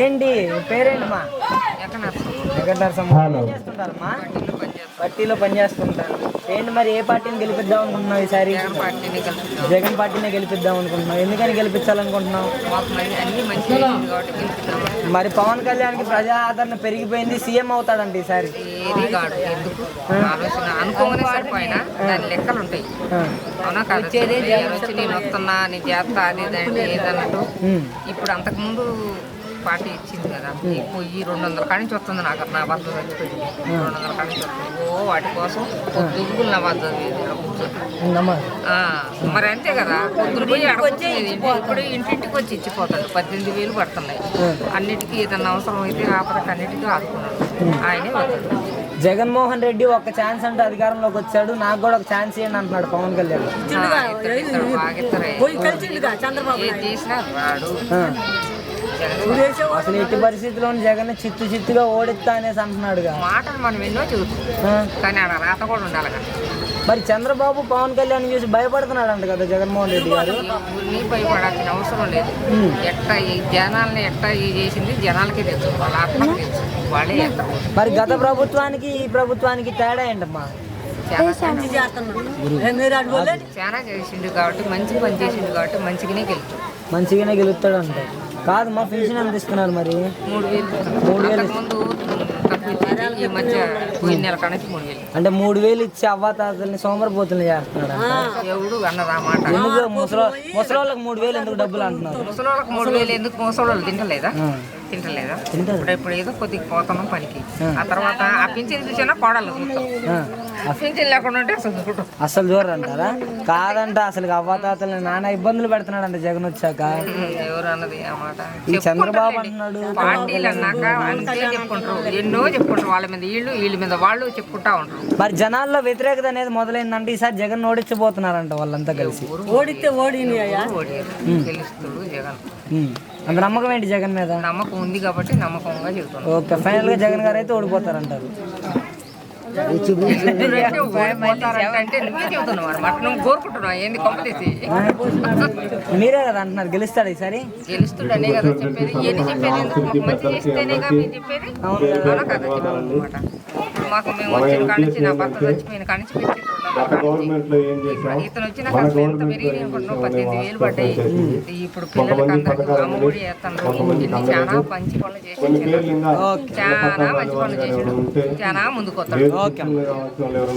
ఏంటి? పేరేంటి మా ఎక్కడ వెంకటనరసమ్మ. పార్టీలో పనిచేస్తుంటారు ఏంటి మరి ఏ పార్టీని గెలిపిద్దాం అనుకుంటున్నావు ఈసారి? జగన్ పార్టీని గెలిపిద్దాం అనుకుంటున్నావు. ఎందుకని గెలిపించాలనుకుంటున్నావు? మరి పవన్ కళ్యాణ్కి ప్రజా ఆదరణ పెరిగిపోయింది సీఎం అవుతాడంట ఈసారి. ఏది కాదు ఎందుకు? ఆలోచన. అనుకోగానే సరిపోయినా దాని లెక్కలు ఉంటాయి. ఆ. అవునా కాదు? నేను వస్తున్నా నేను చేస్తా అది ఇది అంటే ఏదన్నట్టు. ఇప్పుడు అంతకుముందు పార్టీ ఇచ్చింది కదా. ఇప్పుడు ఈ రెండు వందల కాడి నుంచి వస్తుంది నాకు నా భర్త చచ్చిపోయింది రెండు వందల కాడి నుంచి వస్తుంది. ఓ వాటి కోసం పొద్దుగులు నా భర్త మరి అంతే కదా. పొద్దున పోయి అడగొచ్చేది ఇప్పుడు ఇంటింటికి వచ్చి ఇచ్చిపోతాడు. పద్దెనిమిది వేలు పడుతున్నాయి. అన్నిటికీ ఏదన్నా అవసరం అయితే ఆపదకి అన్నిటికీ ఆదుకున్నాడు ఆయనే వస్తాడు జగన్మోహన్ రెడ్డి ఒక ఛాన్స్ అంటే అధికారంలోకి వచ్చాడు. నాకు కూడా ఒక ఛాన్స్ ఇవ్వండి అంటున్నాడు పవన్ కళ్యాణ్. ఆ, అసలు ఎట్టి పరిస్థితిలో జగన్ చిత్తు చిత్తుగా ఓడిస్తా అనేసి అంటున్నాడుగా. మాటలు మనం ఎన్నో చెబుతాం ఆ. కానీ ఆడ రాత కూడా ఉండాలి కదా. మరి చంద్రబాబు పవన్ కళ్యాణ్ చూసి భయపడుతున్నాడు అంట కదా జగన్మోహన్ రెడ్డి గారు. నీ భయపడాల్సిన అవసరం లేదు. ఎట్ట ఈ జనాల్ని ఎట్ట ఈ చేసింది జనాలకే తెలుసు వాళ్ళ మరి గత ప్రభుత్వానికి ఈ ప్రభుత్వానికి తేడా ఏంటమ్మా? చాలా చాలా చేసిండు కాబట్టి మంచి పని చేసిండు కాబట్టి మంచిగానే గెలుచు మంచిగానే గెలుస్తాడు అంట కాదు మా పెన్షన్ ఎంత ఇస్తున్నారు మరి మూడు వేలు మూడు వేలు. ఈ మధ్య పోయిన నెల కాడ నుంచి మూడు వేలు. అంటే మూడు వేలు ఇచ్చి అవ్వాతాతల్ని సోమరపోతుల్ని చేస్తున్నాడు? ఎవడు మాట. ఎందుకు ముసలి ముసలోళ్ళకి మూడు వేలు ఎందుకు డబ్బులు అంటున్నారు? ముసలోళ్ళకి మూడు వేలు ఎందుకు? ముసలోళ్ళు తింటలేదా. తింటలేదా. ఇప్పుడు ఇప్పుడు ఏదో కొద్దిగా పోతున్నాం పనికి. ఆ. తర్వాత ఆ పింఛన్ చూసినా కోడలు చూస్తాం. ఆ. ఆ పింఛన్ లేకుండా ఉంటే అసలు చూడటం అసలు కాదంట అసలు అవ్వాతాతల్ని నానా ఇబ్బందులు పెడుతున్నాడు అంట జగన్ వచ్చాక. ఎవరు అన్నది ఆ మాట? ఈ చంద్రబాబు. అంటున్నాడు పార్టీలు అన్నాక అంతే చెప్పుకుంటారు. ఎన్నో చెప్పుకుంటారు. వాళ్ళ మీద వీళ్ళు వీళ్ళ మీద వాళ్ళు చెప్పుకుంటా ఉంటారు. మరి జనాల్లో వ్యతిరేకత అనేది మొదలైందంటే ఈసారి జగన్ ఓడించబోతున్నారంట వాళ్ళంతా కలిసి. ఓడితే ఓడిని తెలుస్తుడు జగన్. అంత నమ్మకం ఏంటి జగన్ మీద? నమ్మకం ఉంది కాబట్టి నమ్మకంగా చెబుతున్నాం. ఓకే ఫైనల్గా జగన్ గారు అయితే ఓడిపోతారంటారు. మీరే కదా అంటున్నారు గెలుస్తాడు ఈసారి? గెలుస్తుడనే కదా చెప్పేది. ఎన్ని చెప్పేది? ఎందుకు మాకు మంచి చేస్తేనేగా మీరు చెప్పేది? అవునా. కదా చెప్పమాట మాకు మేము వచ్చిన కాడి నుంచి నా భర్త చచ్చిపోయిన కాడి నుంచి పెట్టి గవర్నమెంట్లో ఏం చేశాం? అసలు ఎంత పెరిగి అనుకుంటున్నావు పద్దెనిమిది వేలు పడ్డాయి. ఇప్పుడు చాలా మంచి పనులు చేసి పేర్లు ఇంకా పనులు చేసాడు చాలా ముందుకు లేదు